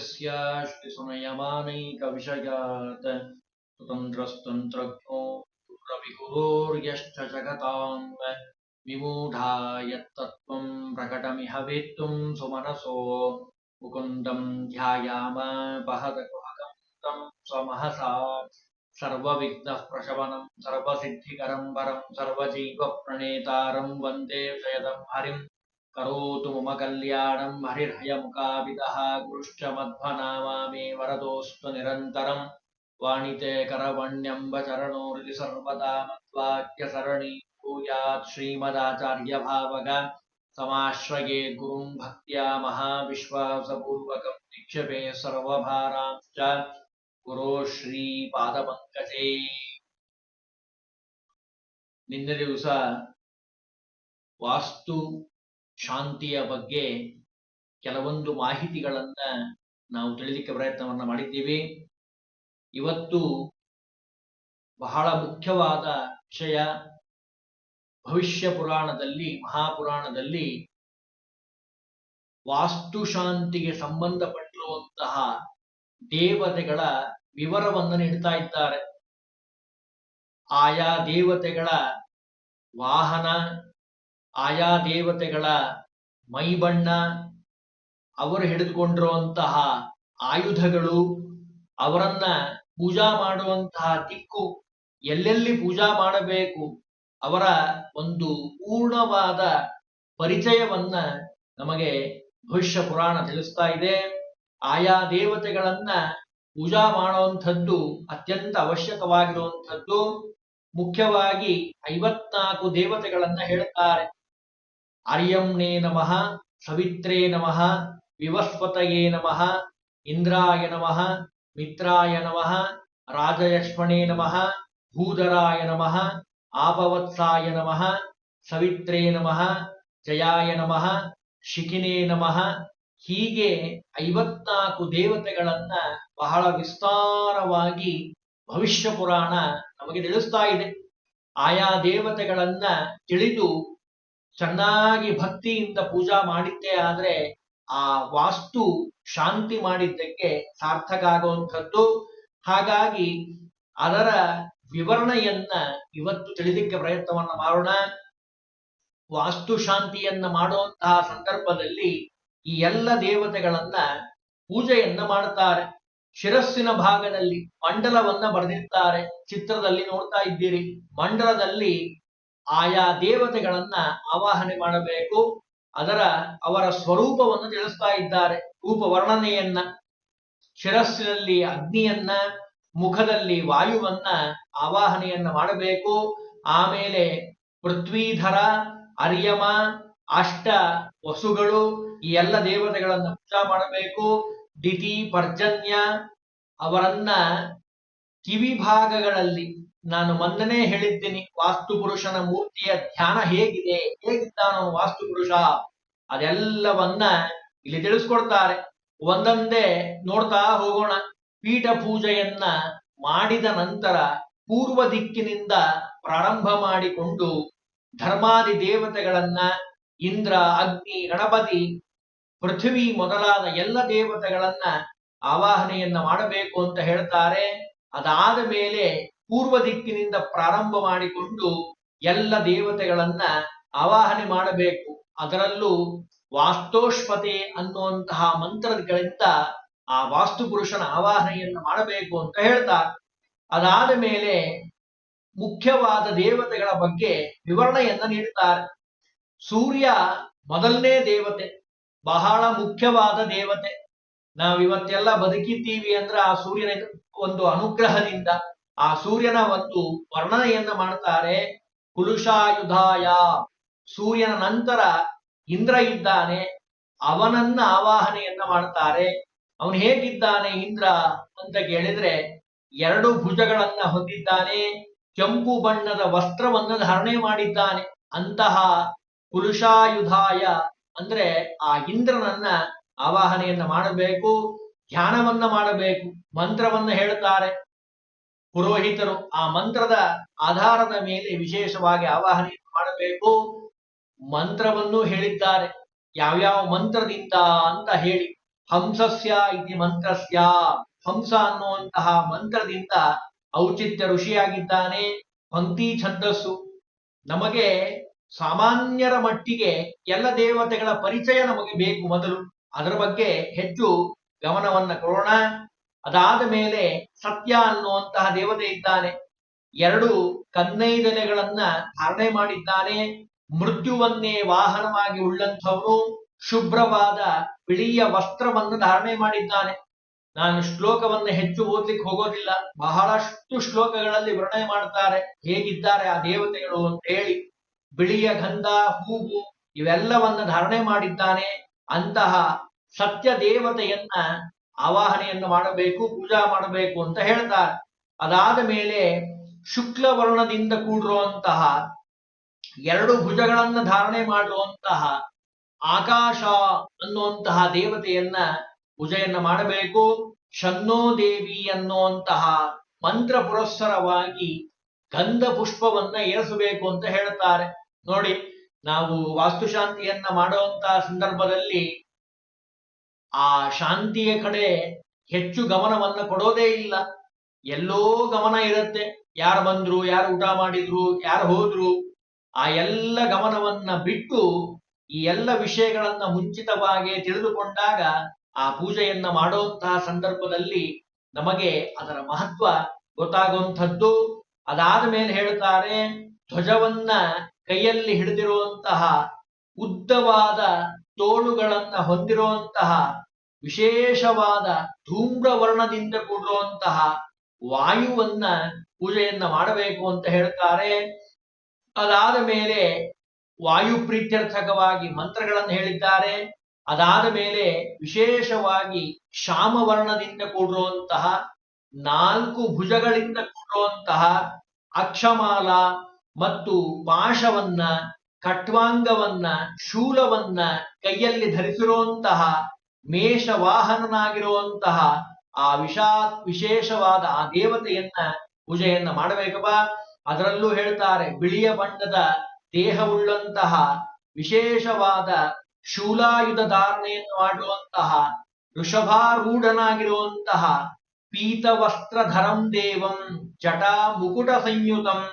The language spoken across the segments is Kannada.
श्रुतिसुनयमानैकविषयात् स्वतन्त्रस्तन्त्रज्ञो रविगुरोर्यश्च जगताम् विमूढा प्रकटमिह वेत्तुं सुमनसो मुकुन्दं ध्यायाम पहदकुहकं तं स्वमहसा सर्वविघ्नः प्रशमनं सर्वसिद्धिकरं वरं सर्वजीवप्रणेतारं वंदे करोतु मम कल्याणं हरिर्हयमुखाविदः गुरुश्च मध्वनामा मे वरदोऽस्तु निरन्तरम् वाणिते करवण्यम्ब चरणोरिति सर्वदा मद्वाक्यसरणि भूयात् श्रीमदाचार्यभावग समाश्रये गुरुं भक्त्या महाविश्वासपूर्वकं निक्षेपे सर्वभारांश्च ಗುರು ಶ್ರೀ ಪಾದಪಂಕಜೇ ನಿನ್ನೆ ದಿವಸ ವಾಸ್ತು ಶಾಂತಿಯ ಬಗ್ಗೆ ಕೆಲವೊಂದು ಮಾಹಿತಿಗಳನ್ನ ನಾವು ತಿಳಿಲಿಕ್ಕೆ ಪ್ರಯತ್ನವನ್ನ ಮಾಡಿದ್ದೀವಿ. ಇವತ್ತು ಬಹಳ ಮುಖ್ಯವಾದ ವಿಷಯ ಭವಿಷ್ಯ ಪುರಾಣದಲ್ಲಿ, ಮಹಾಪುರಾಣದಲ್ಲಿ ವಾಸ್ತುಶಾಂತಿಗೆ ಸಂಬಂಧಪಟ್ಟಿರುವಂತಹ ದೇವತೆಗಳ ವಿವರವನ್ನು ನೀಡ್ತಾ ಇದ್ದಾರೆ. ಆಯಾ ದೇವತೆಗಳ ವಾಹನ ಆಯಾ ದೇವತೆಗಳ ಮೈಬಣ್ಣ ಅವರು ಹಿಡಿದುಕೊಂಡಿರುವಂತಹ ಆಯುಧಗಳು, ಅವರನ್ನ ಪೂಜಾ ಮಾಡುವಂತಹ ದಿಕ್ಕು ಎಲ್ಲೆಲ್ಲಿ ಪೂಜಾ ಮಾಡಬೇಕು ಅವರ ಒಂದು ಪೂರ್ಣವಾದ ಪರಿಚಯವನ್ನ ನಮಗೆ ಭವಿಷ್ಯ ಪುರಾಣ ತಿಳಿಸ್ತಾ ಇದೆ. ಆಯಾ ದೇವತೆಗಳನ್ನ ಪೂಜಾ ಮಾಡುವಂಥದ್ದು ಅತ್ಯಂತ ಅವಶ್ಯಕವಾಗಿರುವಂಥದ್ದು. ಮುಖ್ಯವಾಗಿ ಐವತ್ನಾಲ್ಕು ದೇವತೆಗಳನ್ನ ಹೇಳುತ್ತಾರೆ ಆರ್ಯಂನೇ ನಮಃ, ಸವಿತ್ರೇ ನಮಃ, ವಿವಸ್ವತಯೇ ನಮಃ, ಇಂದ್ರಾಯ ನಮಃ, ಮಿತ್ರಾಯ ನಮಃ ರಾಜಯಕ್ಷ್ಮಣೇ ನಮಃ, ಭೂಧರಾಯ ನಮಃ, ಆಪವತ್ಸಾಯ ನಮಃ, ಸವಿತ್ರೇ ನಮಃ, ಜಯಾಯ ನಮಃ, ಶಿಖಿನೇ ನಮಃ. ಹೀಗೆ ಐವತ್ನಾಲ್ಕು ದೇವತೆಗಳನ್ನ ಬಹಳ ವಿಸ್ತಾರವಾಗಿ ಭವಿಷ್ಯ ಪುರಾಣ ನಮಗೆ ತಿಳಿಸ್ತಾ ಇದೆ. ಆಯಾ ದೇವತೆಗಳನ್ನ ತಿಳಿದು ಚೆನ್ನಾಗಿ ಭಕ್ತಿಯಿಂದ ಪೂಜಾ ಮಾಡಿದ್ದೇ ಆದ್ರೆ ಆ ವಾಸ್ತು ಶಾಂತಿ ಮಾಡಿದ್ದಕ್ಕೆ ಸಾರ್ಥಕ ಆಗುವಂಥದ್ದು ಹಾಗಾಗಿ ಅದರ ವಿವರಣೆಯನ್ನ ಇವತ್ತು ತಿಳಿದಿಕ್ಕೆ ಪ್ರಯತ್ನವನ್ನ ಮಾಡೋಣ. ವಾಸ್ತು ಶಾಂತಿಯನ್ನ ಮಾಡುವಂತಹ ಸಂದರ್ಭದಲ್ಲಿ ಈ ಎಲ್ಲ ದೇವತೆಗಳನ್ನ ಪೂಜೆಯನ್ನ ಮಾಡುತ್ತಾರೆ. ಶಿರಸ್ಸಿನ ಭಾಗದಲ್ಲಿ ಮಂಡಲವನ್ನ ಬರೆದಿರ್ತಾರೆ. ಚಿತ್ರದಲ್ಲಿ ನೋಡ್ತಾ ಇದ್ದೀರಿ. ಮಂಡಲದಲ್ಲಿ ಆಯಾ ದೇವತೆಗಳನ್ನ ಆವಾಹನೆ ಮಾಡಬೇಕು. ಅದರ, ಅವರ ಸ್ವರೂಪವನ್ನು ತಿಳಿಸ್ತಾ ಇದ್ದಾರೆ. ರೂಪ ವರ್ಣನೆಯನ್ನ ಶಿರಸ್ಸಿನಲ್ಲಿ ಅಗ್ನಿಯನ್ನ, ಮುಖದಲ್ಲಿ ವಾಯುವನ್ನ ಆವಾಹನೆಯನ್ನ ಮಾಡಬೇಕು. ಆಮೇಲೆ ಪೃಥ್ವೀಧರ, ಅರ್ಯಮ, ಅಷ್ಟ, ವಸುಗಳು ಈ ಎಲ್ಲ ದೇವತೆಗಳನ್ನ ಪೂಜಾ ಮಾಡಬೇಕು. ದಿತಿ, ಪರ್ಜನ್ಯ ಅವರನ್ನ ಕಿವಿ ಭಾಗಗಳಲ್ಲಿ ನಾನು ಮೊನ್ನೆನೇ ಹೇಳಿದ್ದೀನಿ ವಾಸ್ತು ಪುರುಷನ ಮೂರ್ತಿಯ ಧ್ಯಾನ ಹೇಗಿದೆ? ಹೇಗಿದ್ದಾನೋ ವಾಸ್ತು ಪುರುಷ ಅದೆಲ್ಲವನ್ನ ಇಲ್ಲಿ ತಿಳಿಸ್ಕೊಡ್ತಾರೆ. ಒಂದೊಂದೇ ನೋಡ್ತಾ ಹೋಗೋಣ. ಪೀಠ ಪೂಜೆಯನ್ನ ಮಾಡಿದ ನಂತರ ಪೂರ್ವ ದಿಕ್ಕಿನಿಂದ ಪ್ರಾರಂಭ ಮಾಡಿಕೊಂಡು ಧರ್ಮಾದಿ ದೇವತೆಗಳನ್ನ ಇಂದ್ರ, ಅಗ್ನಿ, ಗಣಪತಿ, ಪೃಥ್ವಿ ಮೊದಲಾದ ಎಲ್ಲ ದೇವತೆಗಳನ್ನ ಆವಾಹನೆಯನ್ನ ಮಾಡಬೇಕು ಅಂತ ಹೇಳ್ತಾರೆ. ಅದಾದ ಮೇಲೆ ಪೂರ್ವ ದಿಕ್ಕಿನಿಂದ ಪ್ರಾರಂಭ ಮಾಡಿಕೊಂಡು ಎಲ್ಲ ದೇವತೆಗಳನ್ನ ಆವಾಹನೆ ಮಾಡಬೇಕು. ಅದರಲ್ಲೂ ವಾಸ್ತೋಷ್ಪತೆ ಅನ್ನುವಂತಹ ಮಂತ್ರಗಳಿಂದ ಆ ವಾಸ್ತು ಪುರುಷನ ಆವಾಹನೆಯನ್ನ ಮಾಡಬೇಕು ಅಂತ ಹೇಳ್ತಾರೆ ಅದಾದ ಮೇಲೆ ಮುಖ್ಯವಾದ ದೇವತೆಗಳ ಬಗ್ಗೆ ವಿವರಣೆಯನ್ನ ನೀಡುತ್ತಾರೆ ಸೂರ್ಯ ಮೊದಲನೇ ದೇವತೆ, ಬಹಳ ಮುಖ್ಯವಾದ ದೇವತೆ. ನಾವು ಇವತ್ತೆಲ್ಲ ಬದುಕಿದ್ದೀವಿ ಅಂದ್ರೆ ಆ ಸೂರ್ಯನ ಒಂದು ಅನುಗ್ರಹದಿಂದ ಆ ಸೂರ್ಯನ ಒಂದು ವರ್ಣನೆಯನ್ನ ಮಾಡ್ತಾರೆ ಕುಲುಷಾಯುಧಾಯ. ಸೂರ್ಯನ ನಂತರ ಇಂದ್ರ ಇದ್ದಾನೆ, ಅವನನ್ನ ಆವಾಹನೆಯನ್ನ ಮಾಡ್ತಾರೆ. ಅವನು ಹೇಗಿದ್ದಾನೆ ಇಂದ್ರ ಅಂತ ಕೇಳಿದ್ರೆ, ಎರಡು ಭುಜಗಳನ್ನ ಹೊಂದಿದ್ದಾನೆ, ಕೆಂಪು ಬಣ್ಣದ ವಸ್ತ್ರವನ್ನು ಧಾರಣೆ ಮಾಡಿದ್ದಾನೆ. ಅಂತಹ ಕುಲುಷಾಯುಧಾಯ ಅಂದ್ರೆ ಆ ಇಂದ್ರನನ್ನ ಆವಾಹನೆಯನ್ನ ಮಾಡಬೇಕು, ಧ್ಯಾನವನ್ನ ಮಾಡಬೇಕು, ಮಂತ್ರವನ್ನ ಹೇಳ್ತಾರೆ. ಪುರೋಹಿತರು ಆ ಮಂತ್ರದ ಆಧಾರದ ಮೇಲೆ ವಿಶೇಷವಾಗಿ ಆವಾಹನೆಯನ್ನು ಮಾಡಬೇಕು. ಮಂತ್ರವನ್ನು ಹೇಳಿದ್ದಾರೆ. ಯಾವ್ಯಾವ ಮಂತ್ರದಿಂದ ಅಂತ ಹೇಳಿ. ಹಂಸಸ್ಯ ಇತಿ ಮಂತ್ರಸ್ಯ. ಹಂಸ ಅನ್ನುವಂತಹ ಮಂತ್ರದಿಂದ ಔಚಿತ್ಯ ಋಷಿಯಾಗಿದ್ದಾನೆ. ಪಂಕ್ತಿ ಛಂದಸ್ಸು. ನಮಗೆ ಸಾಮಾನ್ಯರ ಮಟ್ಟಿಗೆ ಎಲ್ಲ ದೇವತೆಗಳ ಪರಿಚಯ ನಮಗೆ ಬೇಕು ಮೊದಲು. ಅದರ ಬಗ್ಗೆ ಹೆಚ್ಚು ಗಮನವನ್ನ ಕೊಡೋಣ. ಅದಾದ ಮೇಲೆ ಸತ್ಯ ಅನ್ನುವಂತಹ ದೇವತೆ ಇದ್ದಾನೆ. ಎರಡು ಕನ್ನೈದನೆಗಳನ್ನ ಧಾರಣೆ ಮಾಡಿದ್ದಾನೆ. ಮೃತ್ಯುವನ್ನೇ ವಾಹನವಾಗಿ ಉಳ್ಳಂಥವನು ಶುಭ್ರವಾದ ಬಿಳಿಯ ವಸ್ತ್ರವನ್ನು ಧಾರಣೆ ಮಾಡಿದ್ದಾನೆ. ನಾನು ಶ್ಲೋಕವನ್ನು ಹೆಚ್ಚು ಓದ್ಲಿಕ್ಕೆ ಹೋಗೋದಿಲ್ಲ. ಬಹಳಷ್ಟು ಶ್ಲೋಕಗಳಲ್ಲಿ ವರ್ಣನೆ ಮಾಡ್ತಾರೆ. ಹೇಗಿದ್ದಾರೆ ಆ ದೇವತೆಗಳು ಅಂತ ಹೇಳಿ ಬಿಳಿಯ ಗಂಧ, ಹೂವು ಇವೆಲ್ಲವನ್ನ ಧಾರಣೆ ಮಾಡಿದ್ದಾನೆ. ಅಂತಹ ಸತ್ಯ ದೇವತೆಯನ್ನ ಆವಾಹನೆಯನ್ನು ಮಾಡಬೇಕು, ಪೂಜಾ ಮಾಡಬೇಕು ಅಂತ ಹೇಳ್ತಾರೆ. ಅದಾದ ಮೇಲೆ ಶುಕ್ಲ ವರ್ಣದಿಂದ ಕೂಡಿರುವಂತಹ ಎರಡು ಭುಜಗಳನ್ನ ಧಾರಣೆ ಮಾಡುವಂತಹ ಆಕಾಶ ಅನ್ನುವಂತಹ ದೇವತೆಯನ್ನ ಪೂಜೆಯನ್ನ ಮಾಡಬೇಕು. ಶನ್ನೋ ದೇವಿ ಅನ್ನುವಂತಹ ಮಂತ್ರ ಪುರಸ್ಸರವಾಗಿ ಗಂಧ ಪುಷ್ಪವನ್ನ ಏರಿಸಬೇಕು ಅಂತ ಹೇಳ್ತಾರೆ. ನೋಡಿ, ನಾವು ವಾಸ್ತುಶಾಂತಿಯನ್ನ ಮಾಡುವಂತಹ ಸಂದರ್ಭದಲ್ಲಿ ಆ ಶಾಂತಿಯ ಕಡೆ ಹೆಚ್ಚು ಗಮನವನ್ನು ಕೊಡೋದೇ ಇಲ್ಲ. ಎಲ್ಲೋ ಗಮನ ಇರುತ್ತೆ. ಯಾರು ಬಂದ್ರು, ಯಾರು ಊಟ ಮಾಡಿದ್ರು, ಯಾರು ಹೋದ್ರು, ಆ ಎಲ್ಲ ಗಮನವನ್ನ ಬಿಟ್ಟು ಈ ಎಲ್ಲ ವಿಷಯಗಳನ್ನ ಮುಂಚಿತವಾಗಿ ತಿಳಿದುಕೊಂಡಾಗ ಆ ಪೂಜೆಯನ್ನ ಮಾಡುವಂತಹ ಸಂದರ್ಭದಲ್ಲಿ ನಮಗೆ ಅದರ ಮಹತ್ವ ಗೊತ್ತಾಗುವಂಥದ್ದು. ಅದಾದ ಮೇಲೆ ಹೇಳ್ತಾರೆ, ಧ್ವಜವನ್ನ ಕೈಯಲ್ಲಿ ಹಿಡಿದಿರುವಂತಹ ಉದ್ದವಾದ ತೋಳುಗಳನ್ನ ಹೊಂದಿರುವಂತಹ ವಿಶೇಷವಾದ ಧೂಮ್ರವರ್ಣದಿಂದ ಕೂಡಿರುವಂತಹ ವಾಯುವನ್ನ ಪೂಜೆಯನ್ನ ಮಾಡಬೇಕು ಅಂತ ಹೇಳ್ತಾರೆ. ಅದಾದ ಮೇಲೆ ವಾಯು ಪ್ರೀತ್ಯರ್ಥಕವಾಗಿ ಮಂತ್ರಗಳನ್ನು ಹೇಳಿದ್ದಾರೆ. ಅದಾದ ಮೇಲೆ ವಿಶೇಷವಾಗಿ ಶ್ಯಾಮವರ್ಣದಿಂದ ಕೂಡಿರುವಂತಹ ನಾಲ್ಕು ಭುಜಗಳಿಂದ ಕೂಡಿರುವಂತಹ ಅಕ್ಷಮಾಲ ಮತ್ತು ಪಾಶವನ್ನ, ಕಟ್ವಾಂಗವನ್ನ, ಶೂಲವನ್ನ ಕೈಯಲ್ಲಿ ಧರಿಸಿರುವಂತಹ ಮೇಷ ವಾಹನನಾಗಿರುವಂತಹ ಆ ವಿಶಾ, ವಿಶೇಷವಾದ ಆ ದೇವತೆಯನ್ನ ಪೂಜೆಯನ್ನ ಮಾಡಬೇಕಪ್ಪ. ಅದರಲ್ಲೂ ಹೇಳ್ತಾರೆ, ಬಿಳಿಯ ಬಣ್ಣದ ದೇಹವುಳ್ಳಂತಹ ವಿಶೇಷವಾದ ಶೂಲಾಯುಧ ಧಾರಣೆಯನ್ನು ಮಾಡುವಂತಹ ವೃಷಭಾರೂಢನಾಗಿರುವಂತಹ ಪೀತವಸ್ತ್ರಧರಂ ದೇವಂ ಜಟಾ ಮುಕುಟ ಸಂಯುತಂ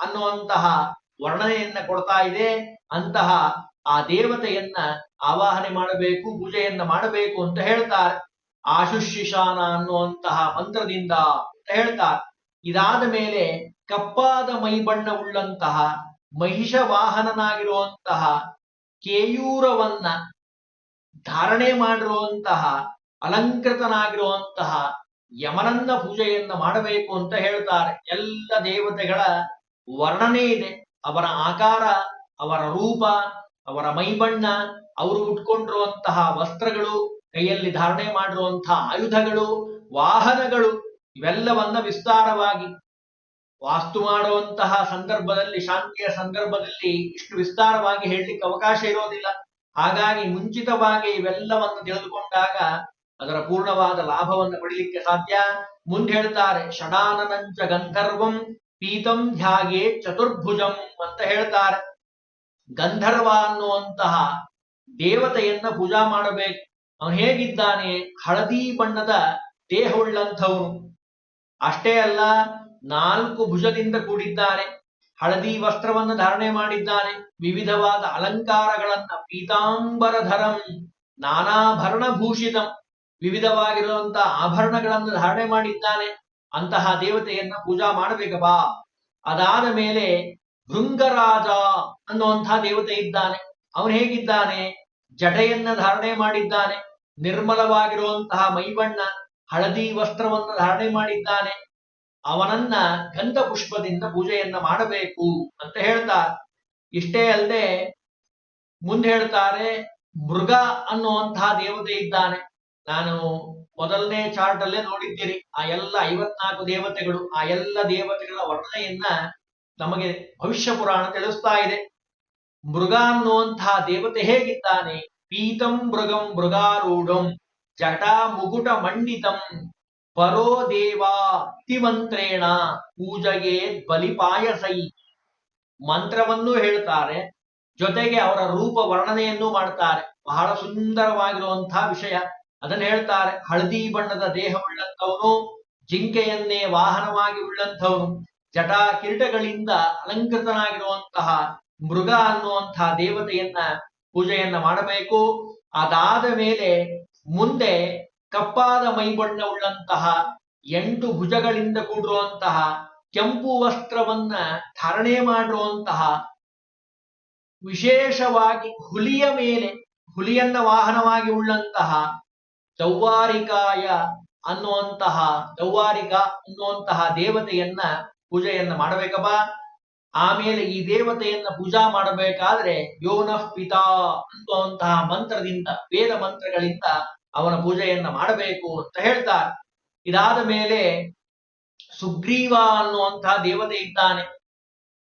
ಅನ್ನುವಂತಹ ವರ್ಣನೆಯನ್ನ ಕೊಡ್ತಾ ಇದೆ. ಅಂತಹ ಆ ದೇವತೆಯನ್ನ ಆವಾಹನೆ ಮಾಡಬೇಕು, ಪೂಜೆಯನ್ನ ಮಾಡಬೇಕು ಅಂತ ಹೇಳ್ತಾರೆ. ಆಶುಶಿಶಾನ ಅನ್ನುವಂತಹ ಮಂತ್ರದಿಂದ ಅಂತ ಹೇಳ್ತಾರೆ. ಇದಾದ ಮೇಲೆ ಕಪ್ಪಾದ ಮೈಬಣ್ಣವುಳ್ಳಂತಹ ಮಹಿಷ ವಾಹನನಾಗಿರುವಂತಹ ಕೇಯೂರವನ್ನ ಧಾರಣೆ ಮಾಡಿರುವಂತಹ ಅಲಂಕೃತನಾಗಿರುವಂತಹ ಯಮನನ್ನ ಪೂಜೆಯನ್ನ ಮಾಡಬೇಕು ಅಂತ ಹೇಳ್ತಾರೆ. ಎಲ್ಲ ದೇವತೆಗಳ ವರ್ಣನೆ ಇದೆ. ಅವರ ಆಕಾರ, ಅವರ ರೂಪ ಅವರ ಮೈಬಣ್ಣ, ಅವರು ಉಟ್ಕೊಂಡಿರುವಂತಹ ವಸ್ತ್ರಗಳು, ಕೈಯಲ್ಲಿ ಧಾರಣೆ ಮಾಡಿರುವಂತಹ ಆಯುಧಗಳು, ವಾಹನಗಳು, ಇವೆಲ್ಲವನ್ನ ವಿಸ್ತಾರವಾಗಿ ವಾಸ್ತು ಮಾಡುವಂತಹ ಸಂದರ್ಭದಲ್ಲಿ, ಶಾಂತಿಯ ಸಂದರ್ಭದಲ್ಲಿ ಇಷ್ಟು ವಿಸ್ತಾರವಾಗಿ ಹೇಳಲಿಕ್ಕೆ ಅವಕಾಶ ಇರೋದಿಲ್ಲ. ಹಾಗಾಗಿ ಮುಂಚಿತವಾಗಿ ಇವೆಲ್ಲವನ್ನು ತಿಳಿದುಕೊಂಡಾಗ ಅದರ ಪೂರ್ಣವಾದ ಲಾಭವನ್ನು ಪಡಿಲಿಕ್ಕೆ ಸಾಧ್ಯ. ಮುಂದೆ ಹೇಳ್ತಾರೆ, ಷಡಾನನಂಚ ಗಂಧರ್ವಂ ಪೀತಂ ಧ್ಯಾಗೆ ಚತುರ್ಭುಜಂ ಅಂತ ಹೇಳ್ತಾರೆ. ಗಂಧರ್ವ ಅನ್ನುವಂತಹ ದೇವತೆಯನ್ನ ಪೂಜಾ ಮಾಡಬೇಕು. ಅವನು ಹೇಗಿದ್ದಾನೆ? ಹಳದಿ ಬಣ್ಣದ ದೇಹವುಳ್ಳಂಥವನು. ಅಷ್ಟೇ ಅಲ್ಲ, ನಾಲ್ಕು ಭುಜದಿಂದ ಕೂಡಿದ್ದಾನೆ. ಹಳದಿ ವಸ್ತ್ರವನ್ನು ಧಾರಣೆ ಮಾಡಿದ್ದಾನೆ. ವಿವಿಧವಾದ ಅಲಂಕಾರಗಳನ್ನ, ಪೀತಾಂಬರಧರಂ ನಾನಾಭರಣ ಭೂಷಿತಂ ವಿವಿಧವಾಗಿರುವಂತಹ ಆಭರಣಗಳನ್ನು ಧಾರಣೆ ಮಾಡಿದ್ದಾನೆ. ಅಂತಹ ದೇವತೆಯನ್ನ ಪೂಜಾ ಮಾಡಬೇಕಪ್ಪ ಅದಾದ ಮೇಲೆ ಭೃಂಗರಾಜ ಅನ್ನುವಂತಹ ದೇವತೆ ಇದ್ದಾನೆ. ಅವನು ಹೇಗಿದ್ದಾನೆ? ಜಡೆಯನ್ನ ಧಾರಣೆ ಮಾಡಿದ್ದಾನೆ. ನಿರ್ಮಲವಾಗಿರುವಂತಹ ಮೈಬಣ್ಣ ಹಳದಿ ವಸ್ತ್ರವನ್ನು ಧಾರಣೆ ಮಾಡಿದ್ದಾನೆ. ಅವನನ್ನ ಗಂಧ ಪುಷ್ಪದಿಂದ ಪೂಜೆಯನ್ನ ಮಾಡಬೇಕು ಅಂತ ಹೇಳ್ತಾ, ಇಷ್ಟೇ ಅಲ್ಲದೆ ಮುಂದೆ ಹೇಳ್ತಾರೆ, ಮೃಗ ಅನ್ನುವಂತಹ ದೇವತೆ ಇದ್ದಾನೆ. ನಾನು ಮೊದಲನೇ ಚಾರ್ಟ್ ಅಲ್ಲೇ ನೋಡಿದ್ದೀರಿ ಆ ಎಲ್ಲ ಐವತ್ನಾಲ್ಕು ದೇವತೆಗಳು, ಆ ಎಲ್ಲ ದೇವತೆಗಳ ವರ್ಣನೆಯನ್ನ ನಮಗೆ ಭವಿಷ್ಯ ಪುರಾಣ ತಿಳಿಸ್ತಾ ಇದೆ. ಮೃಗ ಅನ್ನುವಂತಹ ದೇವತೆ ಹೇಗಿದ್ದಾನೆ? ಪೀತಂ ಮೃಗಂ ಮೃಗಾರೂಢಂ ಜಟಾ ಮುಗುಟ ಮಂಡಿತಂ ಪರೋ ದೇವಾ ಮಂತ್ರೇಣ ಪೂಜೆಗೆ ಬಲಿಪಾಯಸೈ. ಮಂತ್ರವನ್ನು ಹೇಳ್ತಾರೆ, ಜೊತೆಗೆ ಅವರ ರೂಪ ವರ್ಣನೆಯನ್ನು ಮಾಡ್ತಾರೆ. ಬಹಳ ಸುಂದರವಾಗಿರುವಂತಹ ವಿಷಯ. ಅದನ್ನ ಹೇಳ್ತಾರೆ, ಹಳದಿ ಬಣ್ಣದ ದೇಹವುಳ್ಳಂಥವನು, ಜಿಂಕೆಯನ್ನೇ ವಾಹನವಾಗಿ ಉಳ್ಳಂಥವನು. ಜಟಾ ಕಿರೀಟಗಳಿಂದ ಅಲಂಕೃತನಾಗಿರುವಂತಹ ಮೃಗ ಅನ್ನುವಂತಹ ದೇವತೆಯನ್ನ ಪೂಜೆಯನ್ನ ಮಾಡಬೇಕು. ಅದಾದ ಮೇಲೆ ಮುಂದೆ ಕಪ್ಪಾದ ಮೈಬಣ್ಣ ಉಳ್ಳಂತಹ ಎಂಟು ಭುಜಗಳಿಂದ ಕೂಡಿರುವಂತಹ ಕೆಂಪು ವಸ್ತ್ರವನ್ನ ಧಾರಣೆ ಮಾಡಿರುವಂತಹ ವಿಶೇಷವಾಗಿ ಹುಲಿಯ ಮೇಲೆ, ಹುಲಿಯನ್ನ ವಾಹನವಾಗಿ ಉಳ್ಳಂತಹ ದೌವಾರಿಕಾಯ ಅನ್ನುವಂತಹ ದೌವಾರಿಕ ಅನ್ನುವಂತಹ ದೇವತೆಯನ್ನ ಪೂಜೆಯನ್ನ ಮಾಡಬೇಕಪ್ಪ. ಆಮೇಲೆ ಈ ದೇವತೆಯನ್ನ ಪೂಜಾ ಮಾಡಬೇಕಾದ್ರೆ ಯೋನಃ ಪಿತಾ ಅನ್ನುವಂತಹ ಮಂತ್ರದಿಂದ, ವೇದ ಮಂತ್ರಗಳಿಂದ ಅವನ ಪೂಜೆಯನ್ನ ಮಾಡಬೇಕು ಅಂತ ಹೇಳ್ತಾರೆ. ಇದಾದ ಮೇಲೆ ಸುಗ್ರೀವ ಅನ್ನುವಂತಹ ದೇವತೆ ಇದ್ದಾನೆ.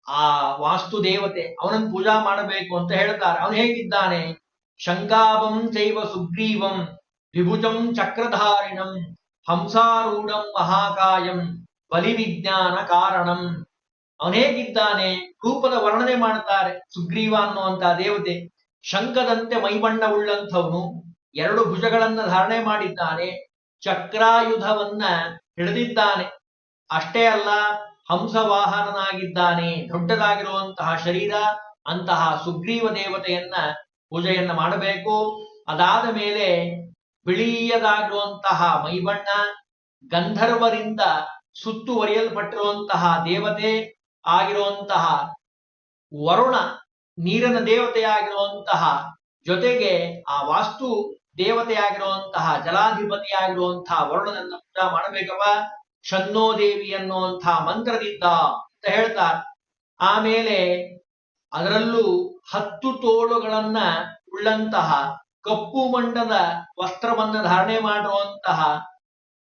ಆ ವಾಸ್ತು ದೇವತೆ ಅವನನ್ನು ಪೂಜಾ ಮಾಡಬೇಕು ಅಂತ ಹೇಳ್ತಾರೆ. ಅವನು ಹೇಗಿದ್ದಾನೆ? ಶಂಕಾಭಂ ಚೈವ ಸುಗ್ರೀವಂ, ವಿಭುಜಂ ಚಕ್ರಧಾರಿಣಂ, ಹಂಸಾರೂಢಂ ಮಹಾಕಾಯಂ ಬಲಿವಿಜ್ಞಾನ ಕಾರಣಂ. ಅವನು ಹೇಗಿದ್ದಾನೆ? ರೂಪದ ವರ್ಣನೆ ಮಾಡ್ತಾರೆ ಸುಗ್ರೀವ ಅನ್ನುವಂತಹ ದೇವತೆ ಶಂಕದಂತೆ ಮೈಬಣ್ಣ ಉಳ್ಳಂಥವನು ಎರಡು ಭುಜಗಳನ್ನ ಧಾರಣೆ ಮಾಡಿದ್ದಾನೆ. ಚಕ್ರಾಯುಧವನ್ನ ಹಿಡಿದಿದ್ದಾನೆ. ಅಷ್ಟೇ ಅಲ್ಲ, ಹಂಸವಾಹನನಾಗಿದ್ದಾನೆ. ದೊಡ್ಡದಾಗಿರುವಂತಹ ಶರೀರ, ಅಂತಹ ಸುಗ್ರೀವ ದೇವತೆಯನ್ನ ಪೂಜೆಯನ್ನ ಮಾಡಬೇಕು. ಅದಾದ ಮೇಲೆ ಬಿಳಿಯದಾಗಿರುವಂತಹ ಮೈಬಣ್ಣ ಗಂಧರ್ವರಿಂದ ಸುತ್ತುವರಿಯಲ್ಪಟ್ಟಿರುವಂತಹ ದೇವತೆ ಆಗಿರುವಂತಹ ವರುಣ, ನೀರಿನ ದೇವತೆಯಾಗಿರುವಂತಹ ಜೊತೆಗೆ ಆ ವಾಸ್ತು ದೇವತೆಯಾಗಿರುವಂತಹ ಜಲಾಧಿಪತಿಯಾಗಿರುವಂತಹ ವರುಣನನ್ನ ಪೂಜಾ ಮಾಡಬೇಕವ ಛನ್ನೋ ದೇವಿ ಅನ್ನುವಂತಹ ಮಂತ್ರದಿಂದ ಅಂತ ಹೇಳ್ತಾರೆ. ಆಮೇಲೆ ಅದರಲ್ಲೂ ಹತ್ತು ತೋಳುಗಳನ್ನ ಉಳ್ಳಂತಹ ಕಪ್ಪು ಮಂಡದ ವಸ್ತ್ರವನ್ನ ಧಾರಣೆ ಮಾಡಿರುವಂತಹ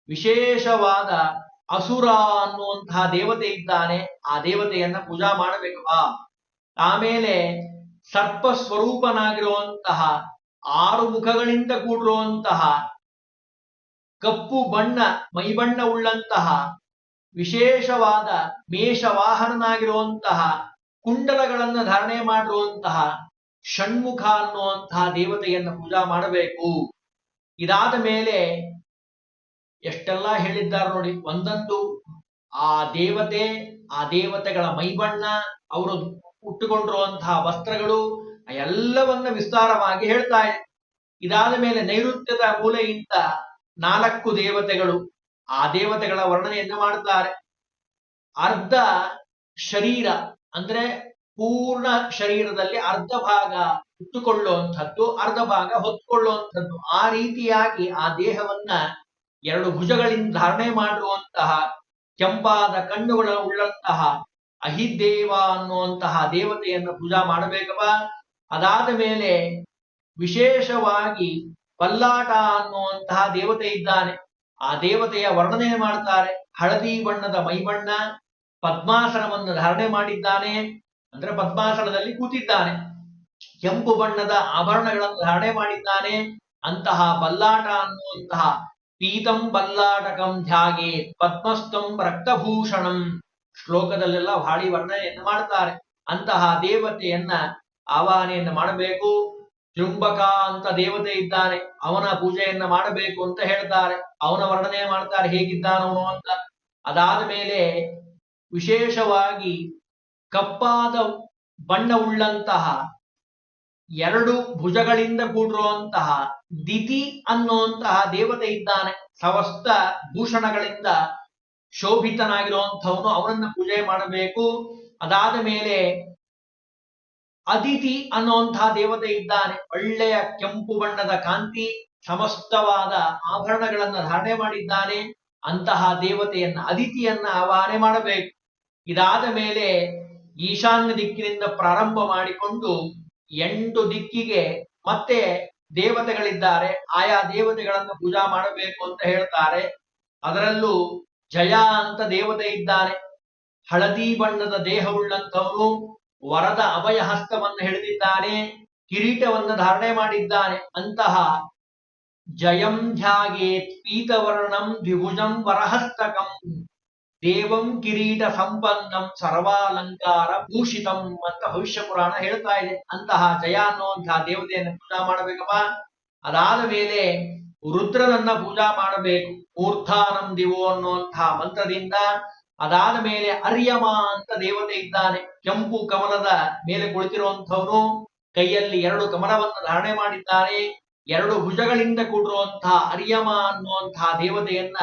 ವಿಶೇಷವಾದ ಅಸುರ ಅನ್ನುವಂತಹ ದೇವತೆ ಇದ್ದಾನೆ, ಆ ದೇವತೆಯನ್ನ ಪೂಜಾ ಮಾಡಬೇಕು. ಆ, ಆಮೇಲೆ ಸರ್ಪ ಸ್ವರೂಪನಾಗಿರುವಂತಹ ಆರು ಮುಖಗಳಿಂದ ಕೂಡಿರುವಂತಹ ಕಪ್ಪು ಬಣ್ಣ, ಮೈಬಣ್ಣ ಉಳ್ಳಂತಹ ವಿಶೇಷವಾದ ಮೇಷವಾಹನನಾಗಿರುವಂತಹ ಕುಂಡಲಗಳನ್ನ ಧಾರಣೆ ಮಾಡಿರುವಂತಹ ಷಣ್ಮುಖ ಅನ್ನುವಂತಹ ದೇವತೆಯನ್ನ ಪೂಜಾ ಮಾಡಬೇಕು. ಇದಾದ ಮೇಲೆ ಎಷ್ಟೆಲ್ಲ ಹೇಳಿದ್ದಾರೆ ನೋಡಿ ಒಂದೊಂದು ಆ ದೇವತೆ, ಆ ದೇವತೆಗಳ ಮೈಬಣ್ಣ, ಅವರು ಉಟ್ಟುಕೊಂಡಿರುವಂತಹ ವಸ್ತ್ರಗಳು, ಎಲ್ಲವನ್ನ ವಿಸ್ತಾರವಾಗಿ ಹೇಳ್ತಾ ಇದೆ. ಇದಾದ ಮೇಲೆ ನೈಋತ್ಯದ ಮೂಲೆಯಿಂದ ನಾಲ್ಕು ದೇವತೆಗಳು ಆ ದೇವತೆಗಳ ವರ್ಣನೆಯನ್ನು ಮಾಡುತ್ತಾರೆ. ಅರ್ಧ ಶರೀರ ಅಂದ್ರೆ ಪೂರ್ಣ ಶರೀರದಲ್ಲಿ ಅರ್ಧ ಭಾಗ ಇಟ್ಟುಕೊಳ್ಳುವಂಥದ್ದು ಅರ್ಧ ಭಾಗ ಹೊತ್ಕೊಳ್ಳುವಂಥದ್ದು ಆ ರೀತಿಯಾಗಿ ಆ ದೇಹವನ್ನ ಎರಡು ಭುಜಗಳಿಂದ ಧಾರಣೆ ಮಾಡಿರುವಂತಹ ಕೆಂಪಾದ ಕಣ್ಣುಗಳ ಉಳ್ಳಂತಹ ಅಹಿದೇವ ಅನ್ನುವಂತಹ ದೇವತೆಯನ್ನು ಪೂಜಾ ಮಾಡಬೇಕಪ್ಪ. ಅದಾದ ಮೇಲೆ ವಿಶೇಷವಾಗಿ ಪಲ್ಲಾಟ ಅನ್ನುವಂತಹ ದೇವತೆ ಇದ್ದಾನೆ. ಆ ದೇವತೆಯ ವರ್ಣನೆ ಮಾಡ್ತಾರೆ. ಹಳದಿ ಬಣ್ಣದ ಮೈಬಣ್ಣ ಪದ್ಮಾಸನವನ್ನು ಧಾರಣೆ ಮಾಡಿದ್ದಾನೆ. ಅಂದ್ರೆ ಪದ್ಮಾಸನದಲ್ಲಿ ಕೂತಿದ್ದಾನೆ. ಕೆಂಪು ಬಣ್ಣದ ಆಭರಣಗಳನ್ನು ಧಾರಣೆ ಮಾಡಿದ್ದಾನೆ. ಅಂತಹ ಪಲ್ಲಾಟ ಅನ್ನುವಂತಹ ಪೀತಂ ಬಲ್ಲಾಟಕಂ ಧ್ಯಾಗೆ ಪದ್ಮಸ್ಥಂ ರಕ್ತಭೂಷಣಂ. ಶ್ಲೋಕದಲ್ಲೆಲ್ಲ ಭಾಳಿ ವರ್ಣನೆಯನ್ನು ಮಾಡ್ತಾರೆ. ಅಂತಹ ದೇವತೆಯನ್ನ ಆವಾಹನೆಯನ್ನು ಮಾಡಬೇಕು. ತ್ರಿಂಬಕ ಅಂತ ದೇವತೆ ಇದ್ದಾನೆ. ಅವನ ಪೂಜೆಯನ್ನ ಮಾಡಬೇಕು ಅಂತ ಹೇಳ್ತಾರೆ. ಅವನ ವರ್ಣನೆ ಮಾಡ್ತಾರೆ ಹೇಗಿದ್ದಾನವನು ಅಂತ. ಅದಾದ ಮೇಲೆ ವಿಶೇಷವಾಗಿ ಕಪ್ಪಾದ ಬಣ್ಣ ಉಳ್ಳಂತಹ ಎರಡು ಭುಜಗಳಿಂದ ಕೂಡಿರುವಂತಹ ದಿತಿ ಅನ್ನುವಂತಹ ದೇವತೆ ಇದ್ದಾನೆ. ಸಮಸ್ತ ಭೂಷಣಗಳಿಂದ ಶೋಭಿತನಾಗಿರುವಂಥವನು ಅವರನ್ನ ಪೂಜೆ ಮಾಡಬೇಕು. ಅದಾದ ಮೇಲೆ ಅದಿತಿ ಅನ್ನುವಂತಹ ದೇವತೆ ಇದ್ದಾನೆ. ಒಳ್ಳೆಯ ಕೆಂಪು ಬಣ್ಣದ ಕಾಂತಿ, ಸಮಸ್ತವಾದ ಆಭರಣಗಳನ್ನು ಧಾರಣೆ ಮಾಡಿದ್ದಾನೆ. ಅಂತಹ ದೇವತೆಯನ್ನ, ಅದಿತಿಯನ್ನ ಆವಾಹನೆ ಮಾಡಬೇಕು. ಇದಾದ ಮೇಲೆ ಈಶಾನ್ಯ ದಿಕ್ಕಿನಿಂದ ಪ್ರಾರಂಭ ಮಾಡಿಕೊಂಡು ಎಂಟು ದಿಕ್ಕಿಗೆ ಮತ್ತೆ ದೇವತೆಗಳಿದ್ದಾರೆ. ಆಯಾ ದೇವತೆಗಳನ್ನು ಪೂಜಾ ಮಾಡಬೇಕು ಅಂತ ಹೇಳ್ತಾರೆ. ಅದರಲ್ಲೂ ಜಯ ಅಂತ ದೇವತೆ ಇದ್ದಾರೆ. ಹಳದಿ ಬಣ್ಣದ ದೇಹವುಳ್ಳಂಥವನು ವರದ ಅಭಯ ಹಸ್ತವನ್ನು ಹಿಡಿದಿದ್ದಾನೆ, ಕಿರೀಟವನ್ನು ಧಾರಣೆ ಮಾಡಿದ್ದಾರೆ ಅಂತಹ ಜಯಂ ಧ್ಯಾಗೇತ್ ಪೀತವರ್ಣಂ ದ್ವಿಭುಜಂ ವರಹಸ್ತಕಂ. ದೇವಂ ಕಿರೀಟ ಸಂಪನ್ನಂ ಸರ್ವಾಲಂಕಾರ ಭೂಷಿತಂ ಅಂತ ಭವಿಷ್ಯ ಪುರಾಣ ಹೇಳ್ತಾ ಇದೆ. ಅಂತಹ ಜಯ ಅನ್ನುವಂತಹ ದೇವತೆಯನ್ನು ಪೂಜಾ ಮಾಡಬೇಕಪ್ಪ. ಅದಾದ ಮೇಲೆ ರುದ್ರನನ್ನ ಪೂಜಾ ಮಾಡಬೇಕು. ಮೂರ್ಧಾನಂ ದಿವೋ ಅನ್ನುವಂತಹ ಮಂತ್ರದಿಂದ. ಅದಾದ ಮೇಲೆ ಅರ್ಯಮ ಅಂತ ದೇವತೆ ಇದ್ದಾನೆ. ಕೆಂಪು ಕಮಲದ ಮೇಲೆ ಕುಳಿತಿರುವಂತವನು ಕೈಯಲ್ಲಿ ಎರಡು ಕಮಲವನ್ನು ಧಾರಣೆ ಮಾಡಿದ್ದಾನೆ ಎರಡು ಭುಜಗಳಿಂದ ಕೂಡಿರುವಂತಹ ಅರ್ಯಮ ಅನ್ನುವಂತಹ ದೇವತೆಯನ್ನ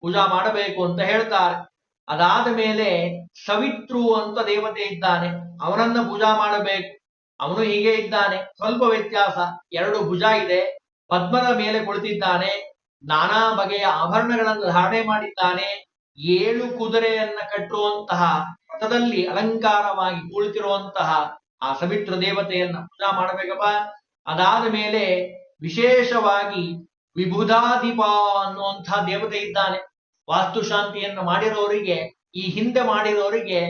ಪೂಜಾ ಮಾಡಬೇಕು ಅಂತ ಹೇಳ್ತಾರೆ. ಅದಾದ ಮೇಲೆ ಸವಿತ್ರು ಅಂತ ದೇವತೆ ಇದ್ದಾನೆ. ಅವನನ್ನ ಪೂಜಾ ಮಾಡಬೇಕು. ಅವನು ಹೀಗೆ ಇದ್ದಾನೆ. ಸ್ವಲ್ಪ ವ್ಯತ್ಯಾಸ, ಎರಡು ಭುಜ ಇದೆ. ಪದ್ಮದ ಮೇಲೆ ಕುಳಿತಿದ್ದಾನೆ. ನಾನಾ ಬಗೆಯ ಆಭರಣಗಳನ್ನು ಧಾರಣೆ ಮಾಡಿದ್ದಾನೆ. ಏಳು ಕುದುರೆಯನ್ನ ಕಟ್ಟುವಂತಹ ರಥದಲ್ಲಿ ಅಲಂಕಾರವಾಗಿ ಕುಳಿತಿರುವಂತಹ ಆ ಸವಿತ್ರ ದೇವತೆಯನ್ನ ಪೂಜಾ ಮಾಡಬೇಕಪ್ಪ. ಅದಾದ ಮೇಲೆ ವಿಶೇಷವಾಗಿ ವಿಭುಧಾಧಿಪ ಅನ್ನುವಂತಹ ದೇವತೆ ಇದ್ದಾನೆ. ವಾಸ್ತುಶಾಂತಿಯನ್ನು ಮಾಡಿರೋರಿಗೆ, ಈ ಹಿಂದೆ ಮಾಡಿರೋರಿಗೆ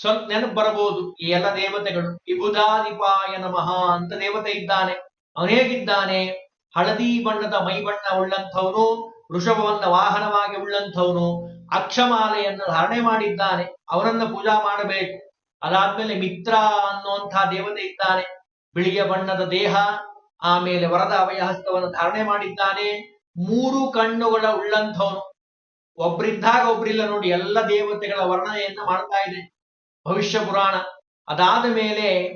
ಸ್ವಲ್ಪ ನೆನಪು ಬರಬಹುದು. ಈ ಎಲ್ಲ ದೇವತೆಗಳು ವಿಭುಧಾಧಿಪಾಯ ನಮಃ ಅಂತ ದೇವತೆ ಇದ್ದಾನೆ ಅವನು ಹೇಗಿದ್ದಾನೆ ಹಳದಿ ಬಣ್ಣದ ಮೈ ಬಣ್ಣ ಉಳ್ಳಂಥವನು, ವೃಷಭವನ್ನ ವಾಹನವಾಗಿ ಉಳ್ಳಂಥವನು, ಅಕ್ಷಮಾಲೆಯನ್ನು ಧಾರಣೆ ಮಾಡಿದ್ದಾನೆ ಅವನನ್ನ ಪೂಜಾ ಮಾಡಬೇಕು. ಅದಾದ್ಮೇಲೆ ಮಿತ್ರ ಅನ್ನುವಂತಹ ದೇವತೆ ಇದ್ದಾನೆ. ಬಿಳಿಯ ಬಣ್ಣದ ದೇಹ, ಆಮೇಲೆ ವರದ ಅವಯಹಸ್ತವನ್ನು ಧಾರಣೆ ಮಾಡಿದ್ದಾನೆ. ಮೂರು ಕಣ್ಣುಗಳ ಉಳ್ಳಂಥವನು ಒಬ್ರಿದ್ದಾಗ ಒಬ್ರಿಲ್ಲ ನೋಡಿ ಎಲ್ಲ ದೇವತೆಗಳ ವರ್ಣನೆಯನ್ನ ಮಾಡ್ತಾ ಇದೆ ಭವಿಷ್ಯ ಪುರಾಣ. ಅದಾದ ಮೇಲೆ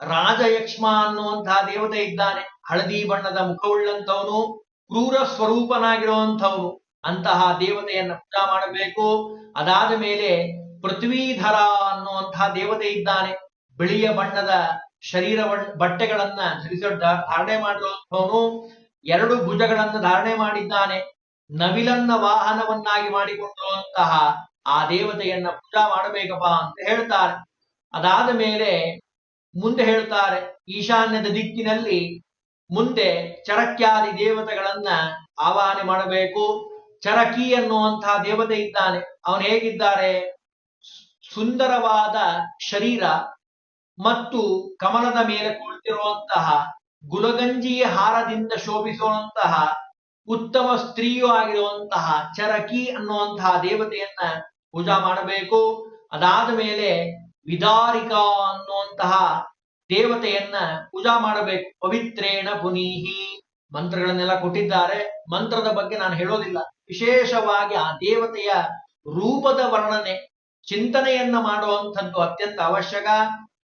ರಾಜಯಕ್ಷ್ಮ ಅನ್ನುವಂತಹ ದೇವತೆ ಇದ್ದಾನೆ. ಹಳದಿ ಬಣ್ಣದ ಮುಖವುಳ್ಳಂಥವನು, ಕ್ರೂರ ಸ್ವರೂಪನಾಗಿರುವಂಥವನು. ಅಂತಹ ದೇವತೆಯನ್ನ ಪೂಜಾ ಮಾಡಬೇಕು. ಅದಾದ ಮೇಲೆ ಪೃಥ್ವೀಧರ ಅನ್ನುವಂತಹ ದೇವತೆ ಇದ್ದಾನೆ. ಬಿಳಿಯ ಬಣ್ಣದ ಶರೀರ ಬಟ್ಟೆಗಳನ್ನ ಧರಿಸ ಧಾರಣೆ ಮಾಡಿರುವಂಥವನು. ಎರಡು ಭುಜಗಳನ್ನು ಧಾರಣೆ ಮಾಡಿದ್ದಾನೆ. ನವಿಲನ್ನ ವಾಹನವನ್ನಾಗಿ ಮಾಡಿಕೊಂಡಿರುವಂತಹ ಆ ದೇವತೆಯನ್ನ ಪೂಜಾ ಮಾಡಬೇಕಪ್ಪ ಅಂತ ಹೇಳ್ತಾರೆ. ಅದಾದ ಮೇಲೆ ಮುಂದೆ ಹೇಳ್ತಾರೆ, ಈಶಾನ್ಯದ ದಿಕ್ಕಿನಲ್ಲಿ ಮುಂದೆ ಚರಕ್ಯಾದಿ ದೇವತೆಗಳನ್ನ ಆವಾಹನೆ ಮಾಡಬೇಕು. ಚರಕಿ ಅನ್ನುವಂತಹ ದೇವತೆ ಇದ್ದಾನೆ. ಅವನು ಹೇಗಿದ್ದಾರೆ? ಸುಂದರವಾದ ಶರೀರ ಮತ್ತು ಕಮಲದ ಮೇಲೆ ಕುಳಿತಿರುವಂತಹ ಗುಲಗಂಜಿಯ ಹಾರದಿಂದ ಶೋಭಿಸುವಂತಹ ಉತ್ತಮ ಸ್ತ್ರೀಯೂ ಆಗಿರುವಂತಹ ಚರಕಿ ಅನ್ನುವಂತಹ ದೇವತೆಯನ್ನ ಪೂಜಾ ಮಾಡಬೇಕು. ಅದಾದ ಮೇಲೆ ವಿದಾರಿಕಾ ಅನ್ನುವಂತಹ ದೇವತೆಯನ್ನ ಪೂಜಾ ಮಾಡಬೇಕು. ಪವಿತ್ರೇಣ ಪುನೀಹಿ ಮಂತ್ರಗಳನ್ನೆಲ್ಲ ಕೊಟ್ಟಿದ್ದಾರೆ. ಮಂತ್ರದ ಬಗ್ಗೆ ನಾನು ಹೇಳೋದಿಲ್ಲ. ವಿಶೇಷವಾಗಿ ಆ ದೇವತೆಯ ರೂಪದ ವರ್ಣನೆ, ಚಿಂತನೆಯನ್ನ ಮಾಡುವಂಥದ್ದು ಅತ್ಯಂತ ಅವಶ್ಯಕ.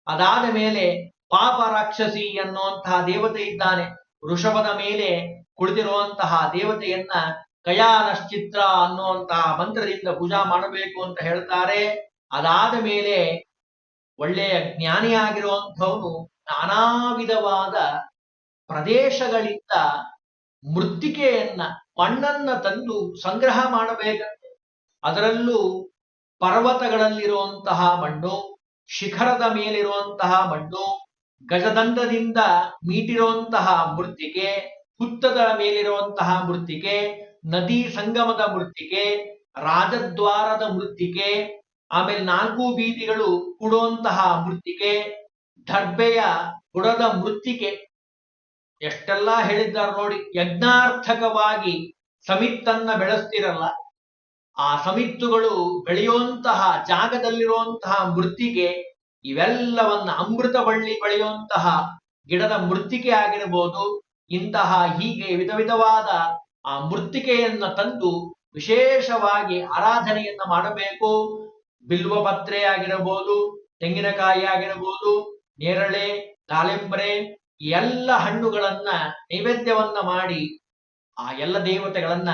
ಅದಾದ ಮೇಲೆ ಪಾಪ ರಾಕ್ಷಸಿ ಅನ್ನುವಂತಹ ದೇವತೆ ಇದ್ದಾನೆ. ವೃಷಭದ ಮೇಲೆ ಕುಳಿತಿರುವಂತಹ ದೇವತೆಯನ್ನ ಕಯಾನಶ್ಚಿತ್ರ ಅನ್ನುವಂತಹ ಮಂತ್ರದಿಂದ ಪೂಜಾ ಮಾಡಬೇಕು ಅಂತ ಹೇಳ್ತಾರೆ. ಅದಾದ ಮೇಲೆ ಒಳ್ಳೆಯ ಜ್ಞಾನಿಯಾಗಿರುವಂಥವನು ನಾನಾ ವಿಧವಾದ ಪ್ರದೇಶಗಳಿಂದ ಮೃತ್ತಿಕೆಯನ್ನ, ಮಣ್ಣನ್ನ ತಂದು ಸಂಗ್ರಹ ಮಾಡಬೇಕಂತೆ. ಅದರಲ್ಲೂ ಪರ್ವತಗಳಲ್ಲಿರುವಂತಹ ಮಣ್ಣು, ಶಿಖರದ ಮೇಲಿರುವಂತಹ ಮಣ್ಣು ಗಜದಂಡದಿಂದ ಮೀಟಿರುವಂತಹ ಮೃತ್ತಿಕೆ ಹುತ್ತದ ಮೇಲಿರುವಂತಹ ಮೃತ್ತಿಕೆ ನದಿ ಸಂಗಮದ ಮೃತ್ತಿಕೆ ರಾಜದ್ವಾರದ ಮೃತ್ತಿಕೆ ಆಮೇಲೆ ನಾಲ್ಕು ಬೀದಿಗಳು ಕೊಡುವಂತಹ ಮೃತ್ತಿಕೆ ದರ್ಬೆಯ ಬುಡದ ಮೃತ್ತಿಕೆ ಎಷ್ಟೆಲ್ಲಾ ಹೇಳಿದ್ದಾರೆ ನೋಡಿ, ಯಜ್ಞಾರ್ಥಕವಾಗಿ ಸಮಿತ್ತನ್ನ ಬೆಳೆಸ್ತಿರಲ್ಲ, ಆ ಸಮಿತ್ತುಗಳು ಬೆಳೆಯುವಂತಹ ಜಾಗದಲ್ಲಿರುವಂತಹ ಮೃತ್ತಿಗೆ ಇವೆಲ್ಲವನ್ನ ಅಮೃತ ಬಳ್ಳಿ ಬೆಳೆಯುವಂತಹ ಗಿಡದ ಮೃತ್ತಿಕೆ ಆಗಿರಬಹುದು ಇಂತಹ ಹೀಗೆ ವಿಧ ವಿಧವಾದ ಆ ಮೃತ್ತಿಕೆಯನ್ನ ತಂದು ವಿಶೇಷವಾಗಿ ಆರಾಧನೆಯನ್ನ ಮಾಡಬೇಕು. ಬಿಲ್ವ ಪತ್ರೆ ಆಗಿರಬಹುದು ತೆಂಗಿನಕಾಯಿ ಆಗಿರಬಹುದು ನೇರಳೆ ದಾಳಿಂಬರೆ ಎಲ್ಲ ಹಣ್ಣುಗಳನ್ನ ನೈವೇದ್ಯವನ್ನ ಮಾಡಿ ಆ ಎಲ್ಲ ದೇವತೆಗಳನ್ನ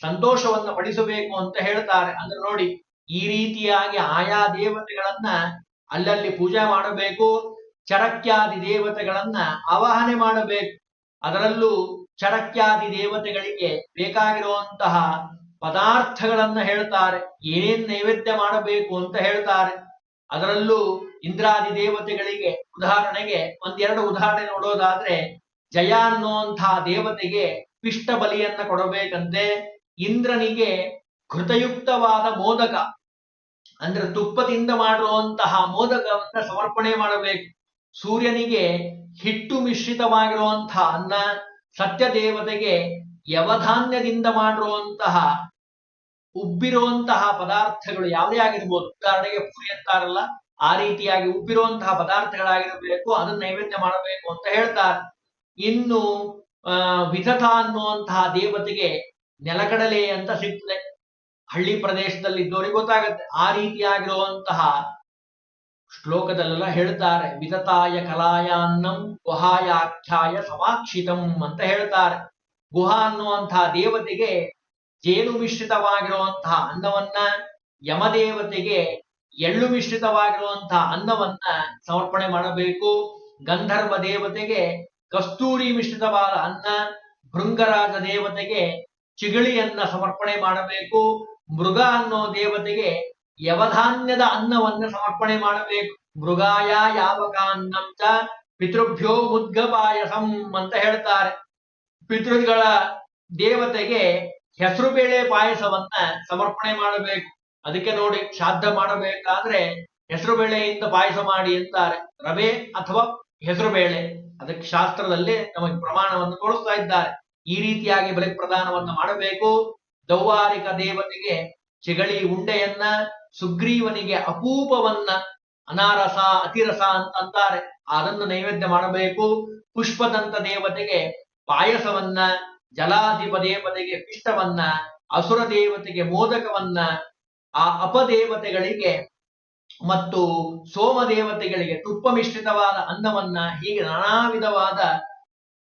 ಸಂತೋಷವನ್ನ ಪಡಿಸಬೇಕು ಅಂತ ಹೇಳ್ತಾರೆ. ಅಂದ್ರೆ ನೋಡಿ, ಈ ರೀತಿಯಾಗಿ ಆಯಾ ದೇವತೆಗಳನ್ನ ಅಲ್ಲಲ್ಲಿ ಪೂಜೆ ಮಾಡಬೇಕು, ಚರಕ್ಯಾದಿ ದೇವತೆಗಳನ್ನ ಆವಾಹನೆ ಮಾಡಬೇಕು. ಅದರಲ್ಲೂ ಚರಕ್ಯಾದಿ ದೇವತೆಗಳಿಗೆ ಬೇಕಾಗಿರುವಂತಹ ಪದಾರ್ಥಗಳನ್ನ ಹೇಳ್ತಾರೆ. ಏನೇನ್ ನೈವೇದ್ಯ ಮಾಡಬೇಕು ಅಂತ ಹೇಳ್ತಾರೆ. ಅದರಲ್ಲೂ ಇಂದ್ರಾದಿ ದೇವತೆಗಳಿಗೆ ಉದಾಹರಣೆಗೆ ಒಂದೆರಡು ಉದಾಹರಣೆ ನೋಡೋದಾದ್ರೆ, ಜಯ ಅನ್ನುವಂತಹ ದೇವತೆಗೆ ಪಿಷ್ಟ ಬಲಿಯನ್ನ ಕೊಡಬೇಕಂತೆ ಇಂದ್ರನಿಗೆ ಘೃತಯುಕ್ತವಾದ ಮೋದಕ ಅಂದ್ರೆ ತುಪ್ಪದಿಂದ ಮಾಡಿರುವಂತಹ ಮೋದಕವನ್ನ ಸಮರ್ಪಣೆ ಮಾಡಬೇಕು. ಸೂರ್ಯನಿಗೆ ಹಿಟ್ಟು ಮಿಶ್ರಿತವಾಗಿರುವಂತಹ ಅನ್ನ ಸತ್ಯ ದೇವತೆಗೆ ಯವಧಾನ್ಯದಿಂದ ಮಾಡಿರುವಂತಹ ಉಬ್ಬಿರುವಂತಹ ಪದಾರ್ಥಗಳು ಯಾವುದೇ ಆಗಿರ್ಬೋದು. ಉದಾಹರಣೆಗೆ ಪೂರಿ ಅಂತಾರಲ್ಲ, ಆ ರೀತಿಯಾಗಿ ಉಬ್ಬಿರುವಂತಹ ಪದಾರ್ಥಗಳಾಗಿರಬೇಕು, ಅದನ್ನ ನೈವೇದ್ಯ ಮಾಡಬೇಕು ಅಂತ ಹೇಳ್ತಾರೆ. ಇನ್ನು ವಿಧತ ಅನ್ನುವಂತಹ ದೇವತೆಗೆ ನೆಲಗಡಲೆ ಅಂತ ಸಿಗ್ತದೆ. ಹಳ್ಳಿ ಪ್ರದೇಶದಲ್ಲಿ ಇದ್ದವರಿಗೆ ಗೊತ್ತಾಗತ್ತೆ. ಆ ರೀತಿಯಾಗಿರುವಂತಹ ಶ್ಲೋಕದಲ್ಲೆಲ್ಲ ಹೇಳ್ತಾರೆ. ವಿತತಾಯ ಕಲಾಯಾನ್ನಂ ಗುಹಾಯಾಖ್ಯಾಯ ಸಮಾಕ್ಷಿತಂ ಅಂತ ಹೇಳ್ತಾರೆ. ಗುಹಾ ಅನ್ನುವಂತಹ ದೇವತೆಗೆ ಜೇನು ಮಿಶ್ರಿತವಾಗಿರುವಂತಹ ಅನ್ನವನ್ನ ಯಮದೇವತೆಗೆ ಎಳ್ಳು ಮಿಶ್ರಿತವಾಗಿರುವಂತಹ ಅನ್ನವನ್ನ ಸಮರ್ಪಣೆ ಮಾಡಬೇಕು. ಗಂಧರ್ವ ದೇವತೆಗೆ ಕಸ್ತೂರಿ ಮಿಶ್ರಿತವಾದ ಅನ್ನ, ಭೃಂಗರಾಜ ದೇವತೆಗೆ ಚಿಗಳಿಯನ್ನ ಸಮರ್ಪಣೆ ಮಾಡಬೇಕು. ಮೃಗ ಅನ್ನೋ ದೇವತೆಗೆ ಯವಧಾನ್ಯದ ಅನ್ನವನ್ನ ಸಮರ್ಪಣೆ ಮಾಡಬೇಕು. ಮೃಗಾಯ ಯಾವಕಾನ್ನಂ ಚ ಪಿತೃಭ್ಯೋ ಮುದ್ಗಪಾಯಸಂ ಅಂತ ಹೇಳ್ತಾರೆ. ಪಿತೃಗಳ ದೇವತೆಗೆ ಹೆಸರುಬೇಳೆ ಪಾಯಸವನ್ನ ಸಮರ್ಪಣೆ ಮಾಡಬೇಕು. ಅದಕ್ಕೆ ನೋಡಿ ಶ್ರಾದ್ದ ಮಾಡಬೇಕಾದ್ರೆ ಹೆಸರುಬೇಳೆಯಿಂದ ಪಾಯಸ ಮಾಡಿ ಅಂತಾರೆ. ರವೆ ಅಥವಾ ಹೆಸರುಬೇಳೆ ಅದಕ್ಕೆ ಶಾಸ್ತ್ರದಲ್ಲಿ ನಮಗೆ ಪ್ರಮಾಣವನ್ನು ತೋರಿಸ್ತಾ ಇದ್ದಾರೆ. ಈ ರೀತಿಯಾಗಿ ಬಲಿ ಪ್ರದಾನವನ್ನು ಮಾಡಬೇಕು. ದೌವಾರಿಕ ದೇವತೆಗೆ ಚಿಗಳಿ ಉಂಡೆಯನ್ನ, ಸುಗ್ರೀವನಿಗೆ ಅಪೂಪವನ್ನ ಅನಾರಸ, ಅತಿರಸ ಅಂತ ಅಂತಾರೆ. ಅದನ್ನು ನೈವೇದ್ಯ ಮಾಡಬೇಕು. ಪುಷ್ಪದಂತ ದೇವತೆಗೆ ಪಾಯಸವನ್ನ, ಜಲಾಧಿಪ ದೇವತೆಗೆ ಪಿಷ್ಟವನ್ನ, ಅಸುರ ದೇವತೆಗೆ ಮೋದಕವನ್ನ, ಆ ಅಪದೇವತೆಗಳಿಗೆ ಮತ್ತು ಸೋಮ ದೇವತೆಗಳಿಗೆ ತುಪ್ಪ ಮಿಶ್ರಿತವಾದ ಅನ್ನವನ್ನ, ಹೀಗೆ ನಾನಾ ವಿಧವಾದ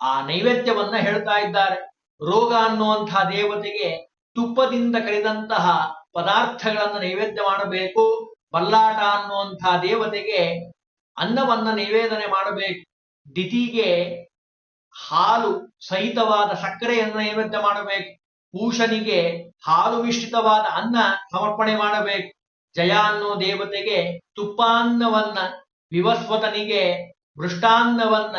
ಆ ನೈವೇದ್ಯವನ್ನ ಹೇಳ್ತಾ ಇದ್ದಾರೆ. ರೋಗ ಅನ್ನುವಂತಹ ದೇವತೆಗೆ ತುಪ್ಪದಿಂದ ಕರಿದಂತಹ ಪದಾರ್ಥಗಳನ್ನು ನೈವೇದ್ಯ ಮಾಡಬೇಕು, ಬಲ್ಲಾಟ ಅನ್ನುವಂತಹ ದೇವತೆಗೆ ಅನ್ನವನ್ನ ನಿವೇದನೆ ಮಾಡಬೇಕು. ದಿತಿಗೆ ಹಾಲು ಸಹಿತವಾದ ಸಕ್ಕರೆಯನ್ನು ನೈವೇದ್ಯ ಮಾಡಬೇಕು. ಪೂಷನಿಗೆ ಹಾಲು ಮಿಶ್ರಿತವಾದ ಅನ್ನ ಸಮರ್ಪಣೆ ಮಾಡಬೇಕು. ಜಯ ಅನ್ನೋ ದೇವತೆಗೆ ತುಪ್ಪಾನ್ನವನ್ನ ವಿವಸ್ವತನಿಗೆ, ಮೃಷ್ಟಾನ್ನವನ್ನ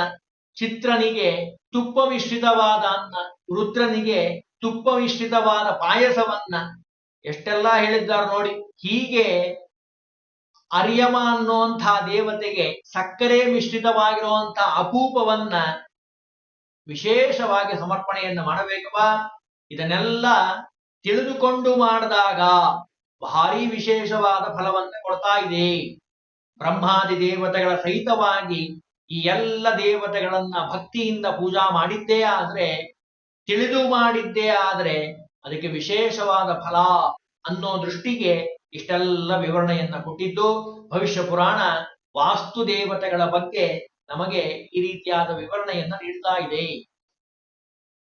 ಚಿತ್ರನಿಗೆ, ತುಪ್ಪ ಮಿಶ್ರಿತವಾದ ಅನ್ನ ರುದ್ರನಿಗೆ ತುಪ್ಪ ಮಿಶ್ರಿತವಾದ ಪಾಯಸವನ್ನ ಎಷ್ಟೆಲ್ಲ ಹೇಳಿದ್ದಾರೆ ನೋಡಿ. ಹೀಗೆ ಅರ್ಯಮ ಅನ್ನುವಂತಹ ದೇವತೆಗೆ ಸಕ್ಕರೆ ಮಿಶ್ರಿತವಾಗಿರುವಂತಹ ಅಪೂಪವನ್ನ ವಿಶೇಷವಾಗಿ ಸಮರ್ಪಣೆಯನ್ನು ಮಾಡಬೇಕವಾ ಇದನ್ನೆಲ್ಲ ತಿಳಿದುಕೊಂಡು ಮಾಡಿದಾಗ ಭಾರಿ ವಿಶೇಷವಾದ ಫಲವನ್ನು ಕೊಡ್ತಾ ಇದೆ. ಬ್ರಹ್ಮಾದಿ ದೇವತೆಗಳ ಸಹಿತವಾಗಿ ಈ ಎಲ್ಲ ದೇವತೆಗಳನ್ನ ಭಕ್ತಿಯಿಂದ ಪೂಜಾ ಮಾಡಿದ್ದೇ ಆದ್ರೆ ತಿಳಿದು ಮಾಡಿದ್ದೇ ಆದರೆ ಅದಕ್ಕೆ ವಿಶೇಷವಾದ ಫಲ ಅನ್ನೋ ದೃಷ್ಟಿಗೆ ಇಷ್ಟೆಲ್ಲ ವಿವರಣೆಯನ್ನ ಕೊಟ್ಟಿದ್ದು, ಭವಿಷ್ಯ ಪುರಾಣ ವಾಸ್ತು ದೇವತೆಗಳ ಬಗ್ಗೆ ನಮಗೆ ಈ ರೀತಿಯಾದ ವಿವರಣೆಯನ್ನ ನೀಡ್ತಾ ಇದೆ.